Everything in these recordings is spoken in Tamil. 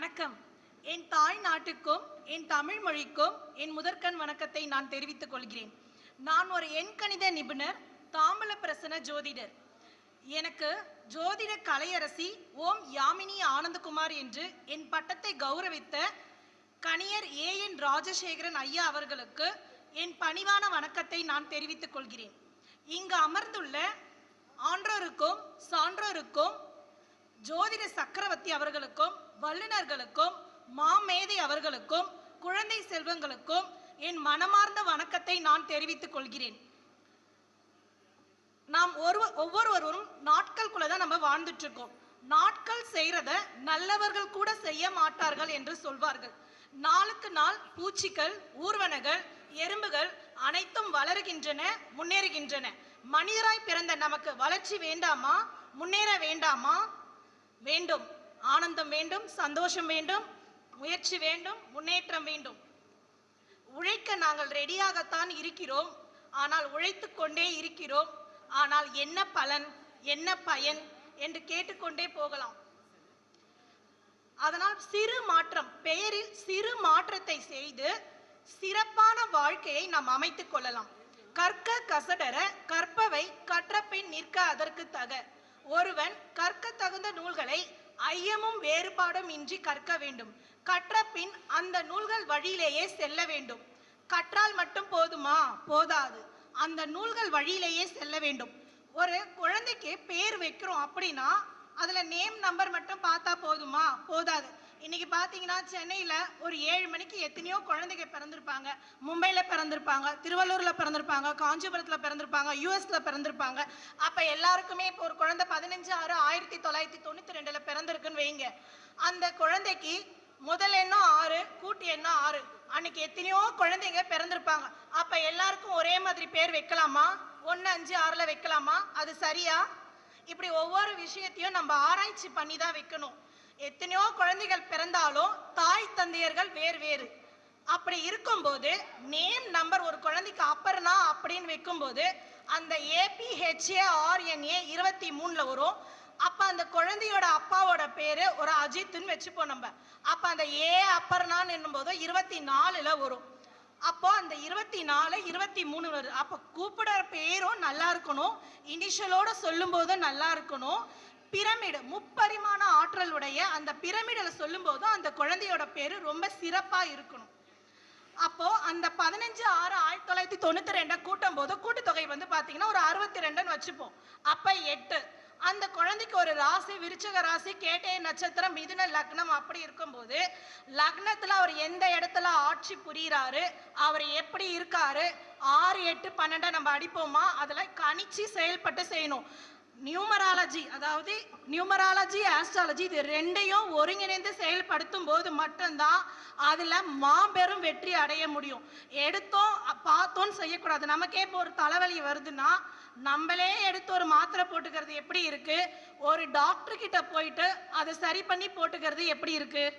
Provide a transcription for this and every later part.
வணக்கம். என் தாய் நாட்டுக்கும் என் தமிழ் மொழிக்கும் என் முதற்கண் வணக்கத்தை நான் தெரிவித்துக் கொள்கிறேன். நான் ஒரு எண்கணித நிபுணர் தாமல பிரசன ஜோதிடர். எனக்கு ஜோதிட கலையரசி ஓம் யாமினி ஆனந்தகுமார் என்று என் பட்டத்தை கௌரவித்த கணியர் ஏ என் ராஜசேகரன் ஐயா அவர்களுக்கு என் பணிவான வணக்கத்தை நான் தெரிவித்துக் கொள்கிறேன். இங்கு அமர்ந்துள்ள ஆன்றோருக்கும் சான்றோருக்கும் ஜோதிட சக்கரவர்த்தி அவர்களுக்கும் வல்லுநர்களுக்கும் மாமேதை அவர்களுக்கும் குழந்தை செல்வங்களுக்கும் என் மனமார்ந்த வணக்கத்தை நான் தெரிவித்துக் கொள்கிறேன். நாம் ஒரு ஒவ்வொருவரும் நாட்களுக்குள்ள தான் நம்ம வாழ்ந்துட்டு இருக்கோம் நாட்கள் செய்யறத நல்லவர்கள் கூட செய்ய மாட்டார்கள் என்று சொல்வார்கள். நாளுக்கு நாள் பூச்சிகள் ஊர்வனகள் எறும்புகள் அனைத்தும் வளருகின்றன முன்னேறுகின்றன. மனிதராய் பிறந்த நமக்கு வளர்ச்சி வேண்டாமா? முன்னேற வேண்டாமா? வேண்டும். ஆனந்தம் வேண்டும் சந்தோஷம் வேண்டும் முயற்சி வேண்டும் முன்னேற்றம் வேண்டும். உழைக்க நாங்கள் ரெடியாகத்தான் இருக்கிறோம். ஆனால் உழைத்து கொண்டே இருக்கிறோம். ஆனால் என்ன பலன் என்ன பயன் என்று கேட்டுக்கொண்டே போகலாம். அதனால் சிறு மாற்றம் பெயரில் சிறு மாற்றத்தை செய்து சிறப்பான வாழ்க்கையை நாம் அமைத்துக் கொள்ளலாம். கற்க கசடர கற்பவை கற்றபின் நிற்க அதற்கு தக. ஒருவன் கற்க தகுந்த நூல்களை ஐயமும் வேறுபாடும் இன்றி கற்க வேண்டும். கற்ற பின் அந்த நூல்கள் வழியிலேயே செல்ல வேண்டும். கற்றால் மட்டும் போதுமா? போதாது. அந்த நூல்கள் வழியிலேயே செல்ல வேண்டும். ஒரு குழந்தைக்கு பேர் வைக்கிறோம் அப்படின்னா அதுல நேம் நம்பர் மட்டும் பார்த்தா போதுமா? போதாது. இன்னைக்கு பார்த்தீங்கன்னா சென்னையில் ஒரு ஏழு மணிக்கு எத்தனையோ குழந்தைங்க பிறந்திருப்பாங்க. மும்பையில் பிறந்திருப்பாங்க திருவள்ளூரில் பிறந்திருப்பாங்க காஞ்சிபுரத்தில் பிறந்திருப்பாங்க யூஎஸில் பிறந்திருப்பாங்க. அப்போ எல்லாருக்குமே இப்போ ஒரு குழந்தை பதினஞ்சு ஆறு ஆயிரத்தி தொள்ளாயிரத்தி தொண்ணூற்றி ரெண்டில் பிறந்திருக்குன்னு வைங்க. அந்த குழந்தைக்கு முதல் எண்ணம் ஆறு கூட்டு எண்ணம் ஆறு. அன்னைக்கு எத்தனையோ குழந்தைங்க பிறந்திருப்பாங்க. அப்போ எல்லாருக்கும் ஒரே மாதிரி பேர் வைக்கலாமா? ஒன்று அஞ்சு ஆறில் வைக்கலாமா? அது சரியா? இப்படி ஒவ்வொரு விஷயத்தையும் நம்ம ஆராய்ச்சி பண்ணி தான் வைக்கணும். எத்தனையோ குழந்தைகள் பிறந்தாலும் தாய் தந்தையர்கள் வேறு வேறு. அப்படி இருக்கும்போது நேம் நம்பர் ஒரு குழந்தைக்கு அப்பர்னா அப்படின்னு வைக்கும்போது அந்த ஏபிஹெச்ஏ ஆர்என்ஏ இருபத்தி மூணில் வரும். அப்போ அந்த குழந்தையோட அப்பாவோட பேர் ஒரு அஜித்துன்னு வச்சுப்போம் நம்ம. அப்போ அந்த ஏ அப்பர்னான்னு என்னும்போது இருபத்தி நாலில் வரும். அப்போ அந்த இருபத்தி நாலு இருபத்தி மூணு வருது அப்போ கூப்பிடுற பேரும் நல்லா இருக்கணும். இனிஷியலோட சொல்லும்போதும் நல்லா இருக்கணும். பிரமிடு முப்பரிமாண ஆற்றல் உடைய அந்த பிரமிடில் சொல்லும் போதும் அந்த குழந்தையோட பேரு ரொம்ப சிறப்பா இருக்கணும். அப்போ அந்த பதினஞ்சு ஆறு ஆயிரத்தி தொள்ளாயிரத்தி தொண்ணூத்தி ரெண்டை கூட்டும் போது கூட்டுத்தொகை வந்து பாத்தீங்கன்னா ஒரு அறுபத்தி ரெண்டுன்னு வச்சுப்போம். அப்ப எட்டு. அந்த குழந்தைக்கு ஒரு ராசி விருச்சக ராசி கேட்டே நட்சத்திரம் மிதுன லக்னம் அப்படி இருக்கும்போது லக்னத்தில் அவர் எந்த இடத்துல ஆட்சி புரிகிறாரு அவர் எப்படி இருக்காரு ஆறு எட்டு பன்னெண்டை நம்ம அடிப்போமா? அதில் கணிச்சு செயல்பட்டு செய்யணும். நியூமராலஜி அதாவது நியூமராலஜி ஆஸ்ட்ராலஜி இது ரெண்டையும் ஒருங்கிணைந்து செயல்படுத்தும் போது மட்டும்தான் அதில் மாபெரும் வெற்றி அடைய முடியும். எடுத்தோம் பார்த்தோன்னு செய்யக்கூடாது. நமக்கே இப்போ ஒரு தலைவலி வருதுன்னா நம்மளே எடுத்து ஒரு மாத்திரை போட்டுக்கிறது எப்படி இருக்குது ஒரு டாக்டர்கிட்ட போயிட்டு அதை சரி பண்ணி போட்டுக்கிறது எப்படி இருக்குது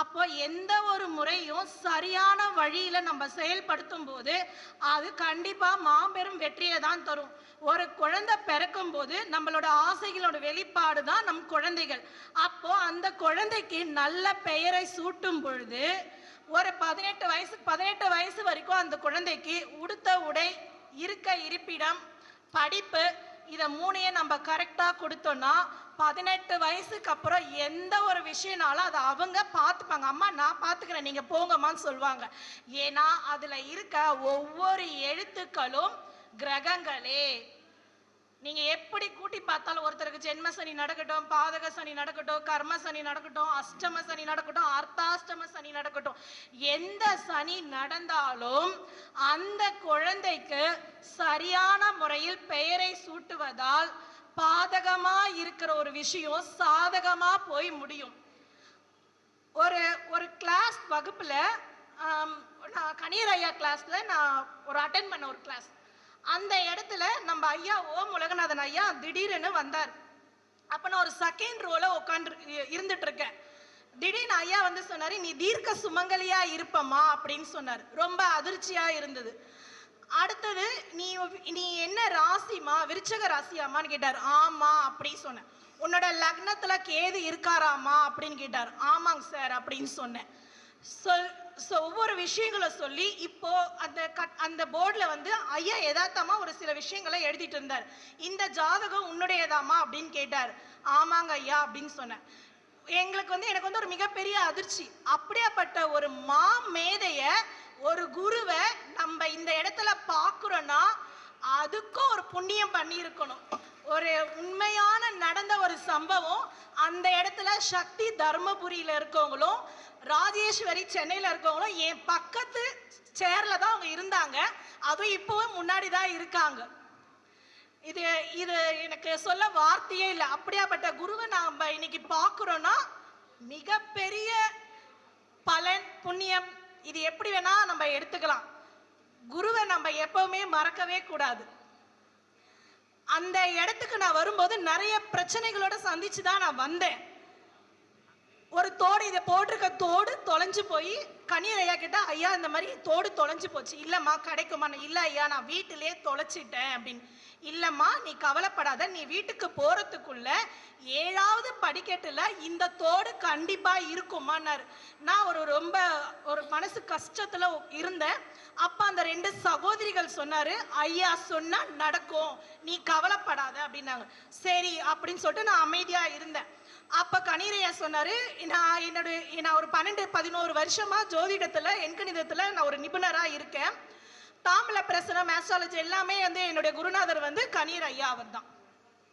அப்போ எந்த ஒரு முறையும் சரியான வழியில நம்ம செயல்படுத்தும் போது அது கண்டிப்பா மாபெரும் வெற்றியை தான் தரும். ஒரு குழந்தை பிறக்கும் போது நம்மளோட ஆசைகளோட வெளிப்பாடு தான் நம் குழந்தைகள். அப்போ அந்த குழந்தைக்கு நல்ல பெயரை சூட்டும் பொழுது ஒரு பதினெட்டு வயசு பதினெட்டு வயசு வரைக்கும் அந்த குழந்தைக்கு உடுத்த உடை இருக்க இருப்பிடம் படிப்பு இதை மூணையும் நம்ம கரெக்டாக கொடுத்தோம்னா பதினெட்டு வயசுக்கு அப்புறம் எந்த ஒரு விஷயம்னாலும் அதை அவங்க பார்த்துப்பாங்க. அம்மா நான் பார்த்துக்கிறேன் நீங்கள் போங்கம்மான்னு சொல்லுவாங்க. ஏன்னா அதில் இருக்க ஒவ்வொரு எழுத்துக்களும் கிரகங்களே. நீங்க எப்படி கூட்டி பார்த்தாலும் ஒருத்தருக்கு ஜென்ம சனி நடக்கட்டும் பாதக சனி நடக்கட்டும் கர்ம சனி நடக்கட்டும் அஷ்டம சனி நடக்கட்டும் அர்த்தாஷ்டம சனி நடக்கட்டும் எந்த சனி நடந்தாலும் அந்த குழந்தைக்கு சரியான முறையில் பெயரை சூட்டுவதால் பாதகமா இருக்கிற ஒரு விஷயம் சாதகமா போய் முடியும். ஒரு ஒரு கிளாஸ் வகுப்புல நான் கணீர் ஐயா கிளாஸ்ல நான் ஒரு அட்டன் பண்ண ஒரு கிளாஸ் அந்த இடத்துல நம்ம ஐயா ஓம் உலகநாதன் ஐயா திடீர்னு வந்தார். அப்ப நான் ஒரு செகண்ட் ரோல உட்காந்து இருந்துட்டு இருக்கேன் திடீர்னு ஐயா வந்து சொன்னாரு நீ தீர்க்க சுமங்கலியா இருப்பம்மா அப்படின்னு சொன்னார். ரொம்ப அதிர்ச்சியா இருந்தது. அடுத்தது நீ நீ என்ன ராசிமா விருச்சக ராசியாமான்னு கேட்டார். ஆமா அப்படி சொன்னேன். உன்னோட லக்னத்துல கேது இருக்காராமா அப்படின்னு கேட்டார். ஆமாங்க சார் அப்படின்னு சொன்னேன். சொல் ஸோ ஒவ்வொரு விஷயங்களை சொல்லி இப்போ அந்த கட் அந்த போர்டில் வந்து ஐயா எதார்த்தமாக ஒரு சில விஷயங்களை எழுதிட்டு இருந்தார். இந்த ஜாதகம் உன்னுடையதாமா அப்படின்னு கேட்டார். ஆமாங்க ஐயா அப்படின்னு சொன்னேன். எங்களுக்கு வந்து எனக்கு வந்து ஒரு மிகப்பெரிய அதிர்ச்சி. அப்படியாப்பட்ட ஒரு மா மேதைய ஒரு குருவை நம்ம இந்த இடத்துல பார்க்குறோன்னா அதுக்கும் ஒரு புண்ணியம் பண்ணியிருக்கணும். ஒரு உண்மையான நடந்த ஒரு சம்பவம் அந்த இடத்துல சக்தி தர்மபுரியில் இருக்கவங்களும் ராஜேஸ்வரி சென்னையில் இருக்கவங்களும் என் பக்கத்து சேர்ல தான் அவங்க இருந்தாங்க. அதுவும் இப்போவும் முன்னாடி தான் இருக்காங்க. இது இது எனக்கு சொல்ல வார்த்தையே இல்லை. அப்படியாப்பட்ட குருவை நாம் இன்னைக்கு பார்க்குறோன்னா மிகப்பெரிய பலன் புண்ணியம் இது எப்படி வேணா நம்ம எடுத்துக்கலாம். குருவை நம்ம எப்பவுமே மறக்கவே கூடாது. அந்த இடத்துக்கு நான் வரும்போது நிறைய பிரச்சனைகளோட சந்திச்சு தான் நான் வந்தேன். ஒரு தோடு இதை போட்டிருக்க தோடு தொலைஞ்சு போய் கண்ணீர் ஐயா கிட்ட ஐயா இந்த மாதிரி தோடு தொலைஞ்சு போச்சு. இல்லைம்மா கிடைக்குமா நான், ஐயா நான் வீட்டிலே தொலைச்சிட்டேன். அப்படின்னு. இல்லைம்மா நீ கவலைப்படாத. நீ வீட்டுக்கு போகிறதுக்குள்ள ஏழாவது படிக்கட்டில் இந்த தோடு கண்டிப்பாக இருக்குமான்னாரு. நான் ஒரு ரொம்ப ஒரு மனசு கஷ்டத்தில் இருந்தேன். அப்போ அந்த ரெண்டு சகோதரிகள் சொன்னார் ஐயா சொன்னால் நடக்கும். நீ கவலைப்படாத. அப்படின்னாங்க. சரி அப்படின்னு சொல்லிட்டு நான் அமைதியாக இருந்தேன். அப்ப கணீரையா சொன்னாரு நான் என்னோட நான் ஒரு பன்னெண்டு பதினோரு வருஷமா ஜோதிடத்துல எண்கணிதத்துல நான் ஒரு நிபுணரா இருக்கேன். தாமில பிரசனம் ஆஸ்ட்ராலஜி எல்லாமே வந்து என்னுடைய குருநாதர் வந்து கணீர் ஐயா அவர் தான்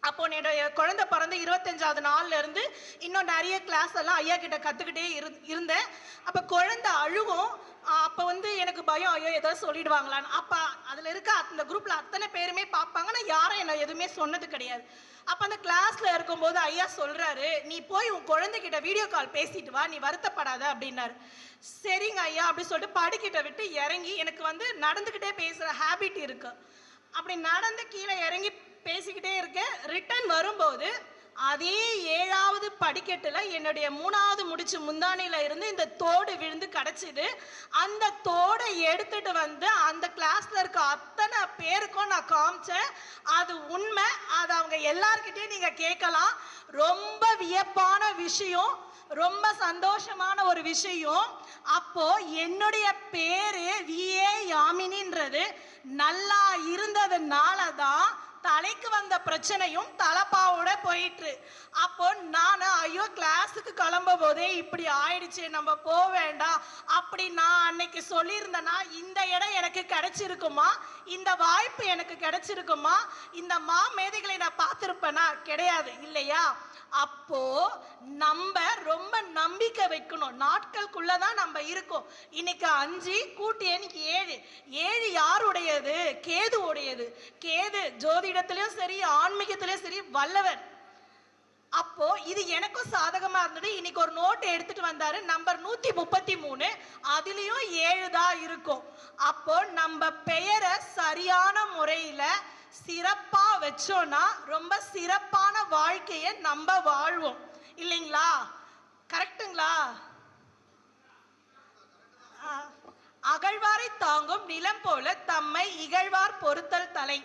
அப்போ என்னுடைய குழந்தை பிறந்து இருபத்தஞ்சாவது நாள்ல இருந்து இன்னும் நிறைய கிளாஸ் எல்லாம் ஐயா கிட்ட கத்துக்கிட்டே இரு- இருந்தேன். அப்ப குழந்தை அழுகும். அப்போ வந்து எனக்கு பயம் ஐயோ ஏதோ சொல்லிடுவாங்களான்னு. அப்போ அதில் இருக்க அந்த குரூப்பில் அத்தனை பேருமே பார்ப்பாங்க. நான் யாரும் என்ன எதுவுமே சொன்னது கிடையாது. அப்போ அந்த கிளாஸில் இருக்கும்போது ஐயா சொல்கிறாரு நீ போய் உன் குழந்தைகிட்ட வீடியோ கால் பேசிட்டு வா நீ வருத்தப்படாத அப்படின்னாரு. சரிங்க ஐயா அப்படி சொல்லிட்டு படுக்கிட்ட விட்டு இறங்கி எனக்கு வந்து நடந்துக்கிட்டே பேசுகிற ஹேபிட் இருக்கு. அப்படி நடந்து கீழே இறங்கி பேசிக்கிட்டே இருக்கேன். ரிட்டர்ன் வரும்போது அதே ஏழாவது படிக்கட்டில் என்னுடைய மூணாவது முடிச்சு முந்தானையில் இருந்து இந்த தோடு விழுந்து கிடச்சிது. அந்த தோடை எடுத்துட்டு வந்து அந்த கிளாஸில் இருக்க பேருக்கும் நான் காமிச்சேன். அது உண்மை. அது அவங்க எல்லார்கிட்டையும் நீங்க கேட்கலாம். ரொம்ப வியப்பான விஷயம். ரொம்ப சந்தோஷமான ஒரு விஷயம். அப்போ என்னுடைய பேரு விஏ யாமினின்றது. நல்லா இருந்ததுனால தான் தலைக்கு வந்த பிரச்சனையும் தலப்பாவோட போயிட்டு அப்போ நான் ஐயோ கிளாஸுக்கு கிளம்ப போதே இப்படி ஆயிடுச்சு நம்ம போக வேண்டாம் அப்படி நான் அன்னைக்கு சொல்லியிருந்தேன்னா இந்த இடம் எனக்கு கிடைச்சிருக்குமா? இந்த வாய்ப்பு எனக்கு கிடைச்சிருக்குமா? இந்த மா மேதைகளை நான் பார்த்துருப்பேனா? கிடையாது இல்லையா? அப்போ நம்ம ரொம்ப நம்பிக்கை வைக்கணும். நாட்களுக்குள்ள தான் நம்ம இருக்கோம். இன்னைக்கு அஞ்சு கூட்டி எனக்கு ஏழு. ஏழு யாருடையது? கேது உடையது கேது ஜோதிடத்திலயும் சரி ஆன்மீகத்திலயும் சரி வல்லவர் அப்போ இது எனக்கும் சாதகமா இருந்தது. இன்னைக்கு ஒரு நோட் எடுத்துட்டு வந்தாரு. நம்பர் நூத்தி முப்பத்தி மூணு. அதுலயும் ஏழு தான் இருக்கும். அப்போ நம்ம பெயரை சரியான முறையில சிறப்பா வச்சோம்னா ரொம்ப சிறப்பான வாழ்க்கையை நம்ம வாழ்வோம். இல்லைங்களா? கரெக்டுங்களா? அகழ்வாரை தாங்கும் நிலம் போல தம்மை இகழ்வார் பொறுத்தல் தலை.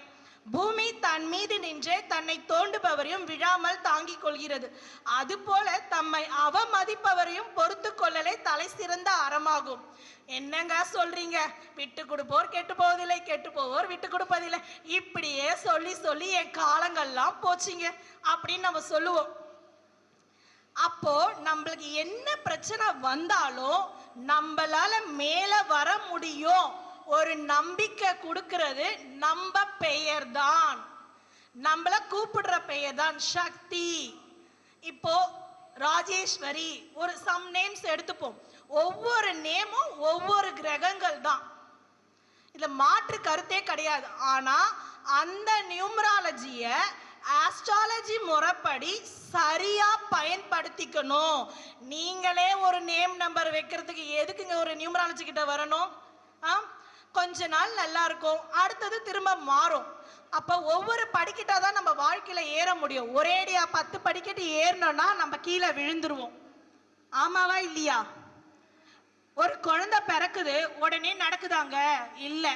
பூமி தன் மீது நின்றே தன்னை தோண்டுபவரையும் விழாமல் தாங்கிக் கொள்கிறது. அதுபோல தம்மை அவமதிப்பவரையும் பொறுத்து கொள்ளலே தலை சிறந்த அறமாகும். என்னங்க சொல்றீங்க? விட்டு கொடுப்போர் கெட்டு போவதில்லை கெட்டு போவோர் விட்டு கொடுப்பதில்லை. இப்படியே சொல்லி சொல்லி என் காலங்கள்லாம் போச்சுங்க அப்படின்னு நம்ம சொல்லுவோம். அப்போ நம்மளுக்கு என்ன பிரச்சனை வந்தாலும் நம்மளால மேல வர முடியும். ஒரு நம்பிக்கை கொடுக்கறது நம்ம பெயர் தான் நம்மள கூப்பிடுற பெயர் தான் சக்தி. இப்போ ராஜேஸ்வரி ஒரு சம் நேம்ஸ் எடுத்துப்போம். ஒவ்வொரு நேமும் ஒவ்வொரு கிரகங்கள் தான். இதுல மாற்று கருத்தே கிடையாது. ஆனா அந்த நியூமராலஜிய ஆஸ்ட்ராலஜி முறைப்படி சரியா பயன்படுத்திக்கணும். நீங்களே ஒரு நேம் நம்பர் வைக்கிறதுக்கு எதுக்குங்க ஒரு நியூமராலஜி கிட்ட வரணும்? ஆ கொஞ்ச நாள் நல்லா இருக்கும் அடுத்தது திரும்ப மாறும். அப்போ ஒவ்வொரு படிக்கட்டா தான் நம்ம வாழ்க்கையில் ஏற முடியும். ஒரேடியாக பத்து படிக்கட்டு ஏறணும்னா நம்ம கீழே விழுந்துருவோம். ஆமாவா இல்லையா? ஒரு குழந்தை பிறக்குது உடனே நடக்குதாங்க? இல்லை.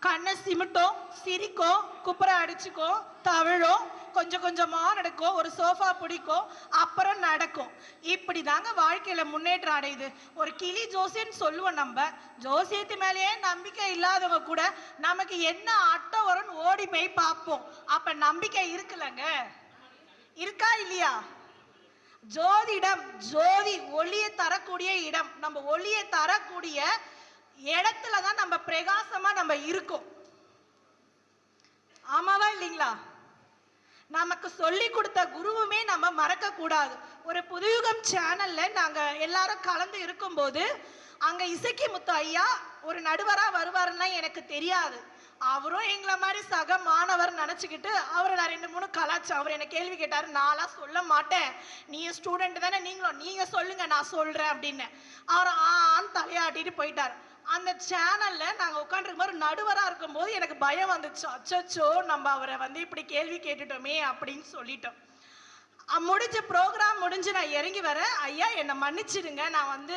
கண்ணை சிமிட்டும் சிரிக்கும் குப்புற அடிச்சுக்கும் தவிழும் கொஞ்சம் கொஞ்சமா நடக்கும் ஒரு சோஃபா பிடிக்கும் அப்புறம் நடக்கும். இப்படி தாங்க வாழ்க்கையில முன்னேற்றம் அடையுது. ஒரு கிளி ஜோசியன்னு சொல்லுவோம் நம்ம ஜோசியத்து மேலேயே நம்பிக்கை இல்லாதவங்க கூட நமக்கு என்ன அட்டம் வரும்னு ஓடி போய் பார்ப்போம். அப்ப நம்பிக்கை இருக்குல்லங்க. இருக்கா இல்லையா? ஜோதிடம் ஜோதி ஒளியை தரக்கூடிய இடம். நம்ம ஒளியை தரக்கூடிய இடத்துல தான் நம்ம பிரகாசமா நம்ம இருக்கோம். ஆமாவா இல்லைங்களா? நமக்கு சொல்லி கொடுத்த குருவுமே நம்ம மறக்க கூடாது ஒரு புதுயுகம் சேனல்ல நாங்க எல்லாரும் கலந்து இருக்கும்போது அங்க இசக்கி முத்து ஐயா ஒரு நடுவரா வருவாருன்னா எனக்கு தெரியாது. அவரும் எங்களை மாதிரி சக மாணவர் நினச்சிக்கிட்டு அவரை நான் ரெண்டு மூணு கலாச்சேன் அவர் என்னை கேள்வி கேட்டார் நான்லாம் சொல்ல மாட்டேன். நீ ஸ்டூடெண்ட் தானே நீங்களும் நீங்கள் சொல்லுங்கள் நான் சொல்கிறேன் அப்படின்னு. அவர் ஆன்னு தலையாட்டிட்டு போயிட்டார். அந்த சேனல்ல நாங்க உட்காந்துருக்கும் போது நடுவரா இருக்கும்போது எனக்கு பயம் வந்துச்சு. அச்சோ நம்ம அவரை வந்து இப்படி கேள்வி கேட்டுட்டோமே அப்படின்னு சொல்லிட்டோம். முடிஞ்ச ப்ரோக்ராம் முடிஞ்சு நான் இறங்கி வரேன். ஐயா என்னை மன்னிச்சிடுங்க. நான் வந்து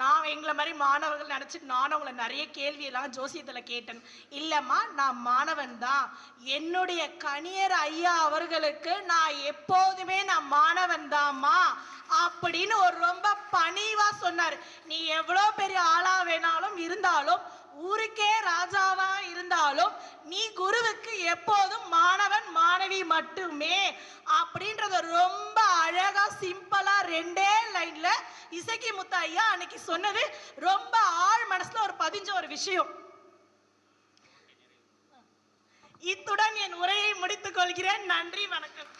நான் எங்களை மாதிரி மாணவர்கள் நினச்சிட்டு நானும் உங்களை நிறைய கேள்வி எல்லாம் ஜோசியத்தில் கேட்டேன். இல்லைம்மா நான் மாணவன் தான். என்னுடைய கணியர் ஐயா அவர்களுக்கு நான் எப்போதுமே நான் மாணவன் தாம்மா. அப்படின்னு ஒரு ரொம்ப பணிவாக சொன்னார். நீ எவ்வளோ பெரிய ஆளாக வேணாலும் இருந்தாலும் ஊருக்கே ராஜாவா இருந்தாலும் நீ குருவுக்கு எப்போதும் மாணவன் மாணவி மட்டுமே அப்படின்றத ரொம்ப அழகா சிம்பிளா ரெண்டே லைன்ல இசக்கி முத்து ஐயா அன்னைக்கு சொன்னது. ரொம்ப ஆழ் மனசுல ஒரு பதிஞ்ச ஒரு விஷயம். இத்துடன் என் உரையை முடித்துக் கொள்கிறேன். நன்றி வணக்கம்.